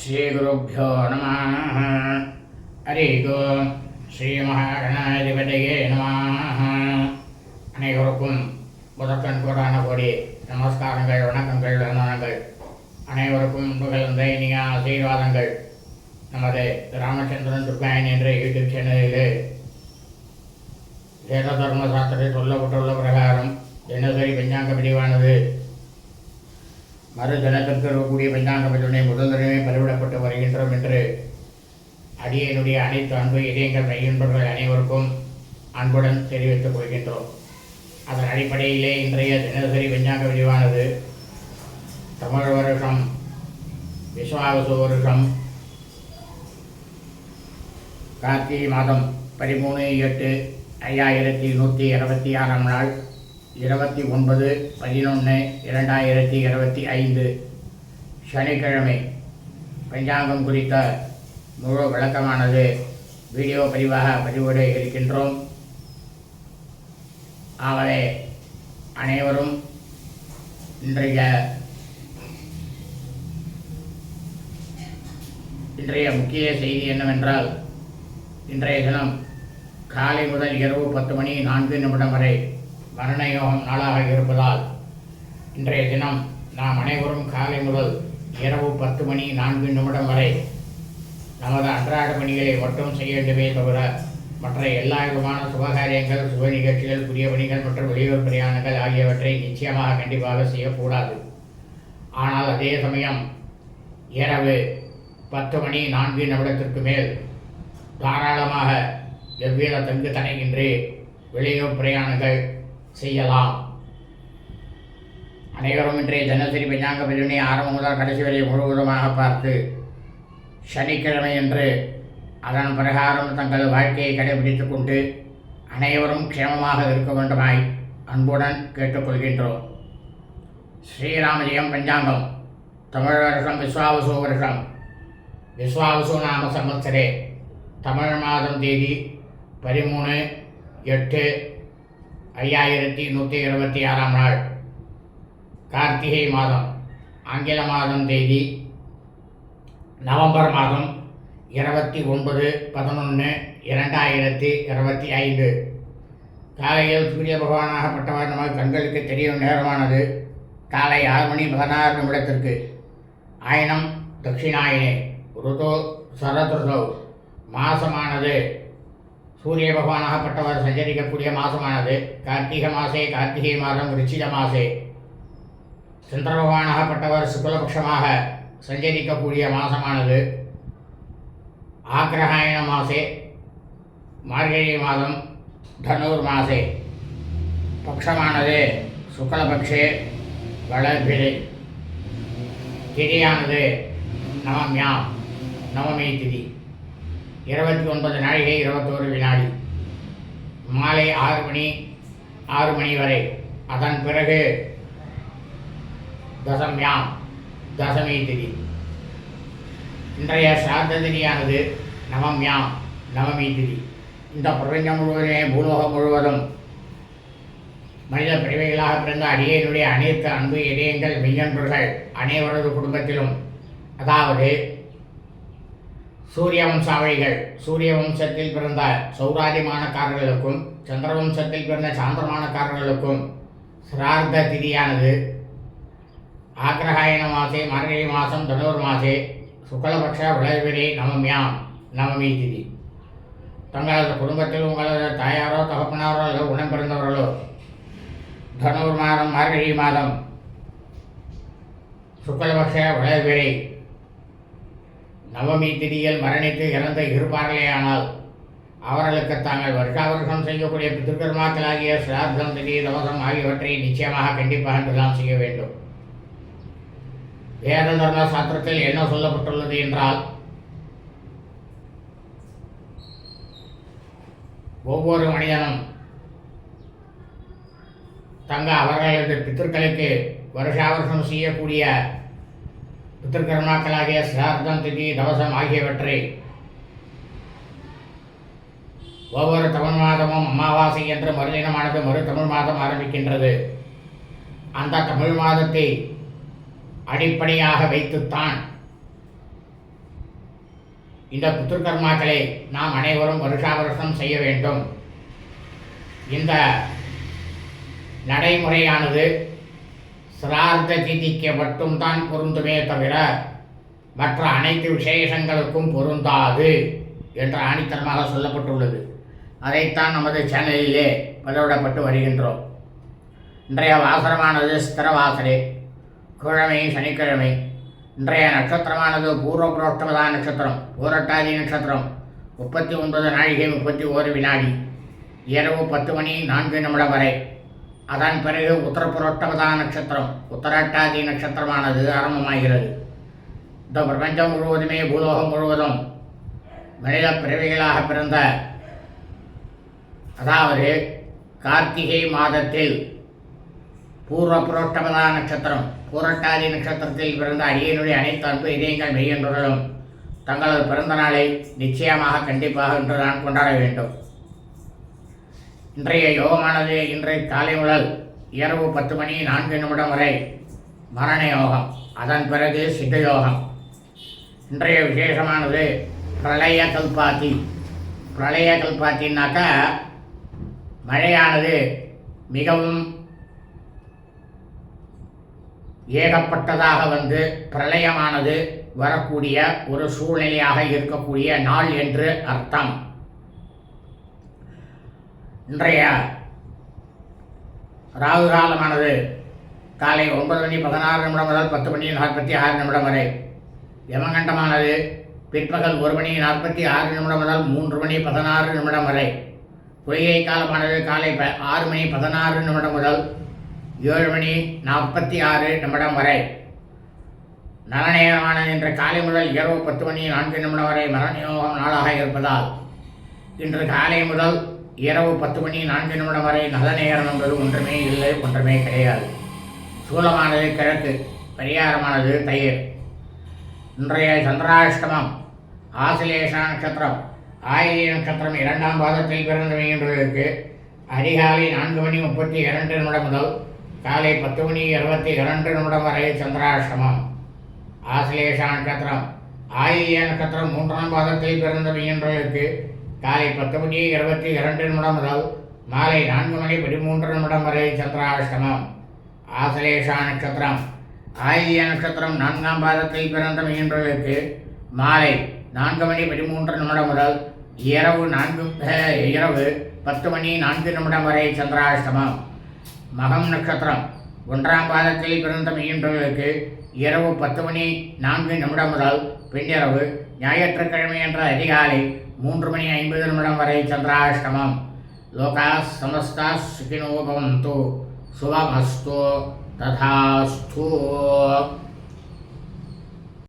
ஸ்ரீகுருப்போ நம. ஹரி ஓம் ஸ்ரீ மகாகணாதிபதியே நம. அனைவருக்கும் முதற்கண் கோடான கோடி நமஸ்காரங்கள் வணக்கங்கள் வந்தனங்கள் அனைவருக்கும் புகழ்ந்த இனிய ஆசீர்வாதங்கள். நமது ராமச்சந்திரன் துர்காயன் என்ற யூடியூப் சேனலில் வேத தர்ம சாஸ்திரத்தை சொல்ல அனைத்து அன்பு இதயங்கள் மையன்பர்கள் அனைவருக்கும் அன்புடன் தெரிவித்துக் கொள்கின்றோம். அதன் அடிப்படையிலே இன்றைய தினசரி விஞ்ஞான விரிவானது தமிழ் வருஷம் விஸ்வாவசு வருஷம் கார்த்திகை மாதம் பதிமூணு எட்டு ஐயாயிரத்தி நூற்றி இருபத்தி ஆறாம் நாள் இருபத்தி ஒன்பது பதினொன்று இரண்டாயிரத்தி இருபத்தி ஐந்து சனிக்கிழமை. பஞ்சாங்கம் குறித்த முழு விளக்கமானது வீடியோ பதிவாக பதிவிட இருக்கின்றோம். ஆகவே அனைவரும் இன்றைய இன்றைய முக்கிய செய்தி என்னவென்றால் இன்றைய தினம் காலை முதல் இரவு பத்து மணி நான்கு நிமிடம் வரை மரணயோகம் நாளாக இருப்பதால் இன்றைய தினம் நாம் அனைவரும் காலை முதல் இரவு பத்து மணி நான்கு நிமிடம் வரை நமது அன்றாட பணிகளை மட்டும் செய்ய வேண்டுமே தவிர மற்ற எல்லா விதமான சுபகாரியங்கள் சுப நிகழ்ச்சிகள் புதிய பணிகள் மற்றும் வெளியூர் பிரயாணங்கள் ஆகியவற்றை நிச்சயமாக கண்டிப்பாக செய்யக்கூடாது. ஆனால் அதே சமயம் இரவு பத்து மணி நான்கு நிமிடத்திற்கு மேல் தாராளமாக எவ்வித தங்கு தடையின்றி வெளியூர் பிரயாணங்கள் செய்யலாம். அனைவரும் இன்றைய தினசரி பஞ்சாங்க பதிவினை ஆரம்பம் முதல் கடைசி வரை முழுவதுமாக பார்த்து சனிக்கிழமை என்று அதன் பிரகாரம் தங்கள் வாழ்க்கையை கடைபிடித்துக் கொண்டு அனைவரும் க்ஷேமமாக இருக்க வேண்டுமாய் அன்புடன் கேட்டுக்கொள்கின்றோம். ஸ்ரீராமஜெயம் பஞ்சாங்கம் தமிழ் வருஷம் விஸ்வாவசு வருஷம். விஸ்வாவசு நாம சம்பத்சரே தமிழ் மாதம் தேதி பதிமூணு எட்டு ஐயாயிரத்தி நூற்றி இருபத்தி ஆறாம் நாள். கார்த்திகை மாதம் ஆங்கில மாதம் தேதி நவம்பர் மாதம் இருபத்தி ஒன்பது பதினொன்று இரண்டாயிரத்தி இருபத்தி ஐந்து. காலையில் சூரிய பகவானாகப்பட்டவர் நமது கண்களுக்கு தெரியும் நேரமானது. காலை ஆறு மணி பதினாறு நிமிடத்திற்கு. ஆயினம் தட்சிணாயினே ருதோ சரத்ருதோ மாசமானது. சூரிய பகவானாகப்பட்டவர் சஞ்சரிக்கக்கூடிய மாசமானது. கார்த்திகை மாசே கார்த்திகை மாதம் ரிச்சித மாசே. சந்திர பகவானாகப்பட்டவர் சுக்லபக்ஷமாக சஞ்சரிக்கக்கூடிய மாதமானது ஆக்ரஹாயண மாசே மார்கழி மாதம் தனூர் மாசே. பக்ஷமானது சுக்லபக்ஷே வளர்பிழை திதியானது நவம்யாம் நவமி திதி. இருபத்தி ஒன்பது நாழிகை இருபத்தோரு வினாடி. மாலை ஆறு மணி ஆறு மணி வரை. அதன் பிறகு தசம்யாம். தசமி திதி இன்றைய சார்த்த திதியானது நவம்யாம் நவமி திதி இந்த பிரபஞ்சம் முழுவதுமே பூலோகம் முழுவதும் மனித பிரிவைகளாக பிறந்த அடியனுடைய அனைத்து அன்பு இதயங்கள் மெய்யன்பர்கள் அனைவரது குடும்பத்திலும் அதாவது சூரிய வம்சாவளிகள் சூரிய வம்சத்தில் பிறந்த சௌராதிமானக்காரர்களுக்கும் சந்திர வம்சத்தில் பிறந்த சாந்திரமானக்காரர்களுக்கும் சிரார்த்த திதியானது ஆக்ரஹாயண மாசே மார்கழி மாதம் தனுர் மாசே சுக்லபக்ஷ விளைவிரை நவமியாம் நவமி திதி தங்களது குடும்பத்தில் உங்களது தாயாரோ தகப்பனாரோ அல்லது உடன் பிறந்தவர்களோ தனுர் மாதம் மார்கழி மாதம் சுக்லபக்ஷ விளைவிரை நவமி திதியில் மரணித்து இறந்து இருப்பார்களேயானால் அவர்களுக்கு தாங்கள் வருஷா வருஷம் செய்யக்கூடிய பித்திருக்கர்மாக்களாகிய சிராத்தம் திதி தவசம் ஆகியவற்றை நிச்சயமாக கண்டிப்பாக என்றெல்லாம் செய்ய வேண்டும். வேத தர்ம சாஸ்திரத்தில் என்ன சொல்லப்பட்டுள்ளது என்றால் ஒவ்வொரு மனிதனும் தங்க அவர்களது பித்திருக்களுக்கு வருஷா வருஷம் செய்யக்கூடிய பித்திருக்கர்மாக்களாகிய சிரார்த்தம் திதி தவசம் ஆகியவற்றை ஒவ்வொரு தமிழ் மாதமும் அமாவாசை என்று மறுதினமானது மறு தமிழ் மாதம் ஆரம்பிக்கின்றது. அந்த தமிழ் மாதத்தை அடிப்படையாக வைத்துத்தான். இந்த புத்திருக்கர்மாக்களை நாம் அனைவரும் வருஷா வருஷம் செய்ய வேண்டும். இந்த நடைமுறையானது சிரார்த்த திதிக்கு மட்டும்தான் பொருந்துமே தவிர மற்ற அனைத்து விசேஷங்களுக்கும் பொருந்தாது என்று ஆணித்தரமாக சொல்லப்பட்டுள்ளது. அதைத்தான் நமது சேனலிலே பதிவிடப்பட்டு வருகின்றோம். இன்றைய வாசனமானது ஸ்திரவாசரே கிழமை சனிக்கிழமை. இன்றைய நட்சத்திரமானது பூர்வபுரோஷ்டமதா நட்சத்திரம் பூரட்டாதி நட்சத்திரம். முப்பத்தி ஒன்பது நாழிகை முப்பத்தி ஓரு வினாடி. இரவு பத்து மணி நான்கு நிமிடம் வரை. அதன் பிறகு உத்தரபுரோஷ்டமதா நட்சத்திரம் உத்தராட்டாதி நட்சத்திரமானது ஆரம்பமாகிறது. இந்த பிரபஞ்சம் முழுவதுமே பூலோகம் முழுவதும் மனித பிறவிகளாக பிறந்த அதாவது கார்த்திகை மாதத்தில் பூர்வ புரோட்டமதா நட்சத்திரம் பூரட்டாதி நட்சத்திரத்தில் பிறந்த அடியனுடைய அனைத்து அன்பு இதயங்கள் மெய்யென்றுகளும் தங்களது பிறந்த நாளை நிச்சயமாக கண்டிப்பாக இன்று நான் கொண்டாட வேண்டும். இன்றைய யோகமானது இன்றைய காலை முதல் இரவு பத்து மணி நான்கு நிமிடம் வரை மரண யோகம். அதன் பிறகு சித்த யோகம். இன்றைய விசேஷமானது பிரளய கல்பாத்தி. பிரளய கல்பாத்தின்னாக்கா மழையானது மிகவும் ஏகப்பட்டதாக வந்து பிரளயமானது வரக்கூடிய ஒரு சூழ்நிலையாக இருக்கக்கூடிய நாள் என்று அர்த்தம். இன்றைய ராகு காலமானது காலை ஒன்பது மணி பதினாறு நிமிடம் முதல் பத்து மணி நாற்பத்தி ஆறு நிமிடம் வரை. யமகண்டமானது பிற்பகல் ஒரு மணி நாற்பத்தி ஆறு நிமிடம் முதல் மூன்று மணி பதினாறு நிமிடம் வரை. பொய்கை காலமானது காலை ப ஆறு மணி பதினாறு நிமிடம் முதல் ஏழு மணி நாற்பத்தி ஆறு நிமிடம் வரை. நலநேரமானது இன்று காலை முதல் இரவு பத்து மணி நான்கு நிமிடம் வரை மரணயோகம் நாளாக இருப்பதால் இன்று காலை முதல் இரவு பத்து மணி நான்கு நிமிடம் வரை நல்ல நேரம் என்பது ஒன்றுமே இல்லை ஒன்றுமே கிடையாது. சூலமானது கிழக்கு பரிகாரமானது தயிர். இன்றைய சந்திராஷ்டமம் ஆசிலேஷ நட்சத்திரம். ஆயிரிய நட்சத்திரம் இரண்டாம் பாதத்தில் பிறந்தவையின்றதற்கு அதிகாலை நான்கு மணி முப்பத்தி இரண்டு நிமிடம் முதல் காலை பத்து மணி இருபத்தி இரண்டு நிமிடம் வரை சந்திராஷ்டமம். ஆசிலேஷ நட்சத்திரம் ஆயிரிய நட்சத்திரம் மூன்றாம் பாதத்தில் பிறந்தவையின்றதற்கு காலை பத்து மணி இருபத்தி இரண்டு நிமிடம் முதல் மாலை நான்கு மணி பதிமூன்று நிமிடம் வரை சந்திராஷ்டமம். ஆசிலேஷா நட்சத்திரம் ஆயில்ய நட்சத்திரம் நான்காம் பாதத்தில் பிறந்த மீன்பர்களுக்கு மாலை நான்கு மணி பதிமூன்று நிமிடம் முதல் இரவு நான்கு இரவு பத்து மணி நான்கு நிமிடம் வரை சந்திராஷ்டமம். மகம் நட்சத்திரம். ஒன்றாம் பாதத்தில் பிறந்த மீன்பர்களுக்கு இரவு பத்து மணி நான்கு நிமிடம் முதல் பின்னிரவு ஞாயிற்றுக்கிழமை என்ற அதிகாலை மூன்று மணி ஐம்பது நிமிடம் வரை சந்திராஷ்டமம். லோகா சமஸ்தா சுகினோ பவந்து சுபமஸ்து ததாஸ்து.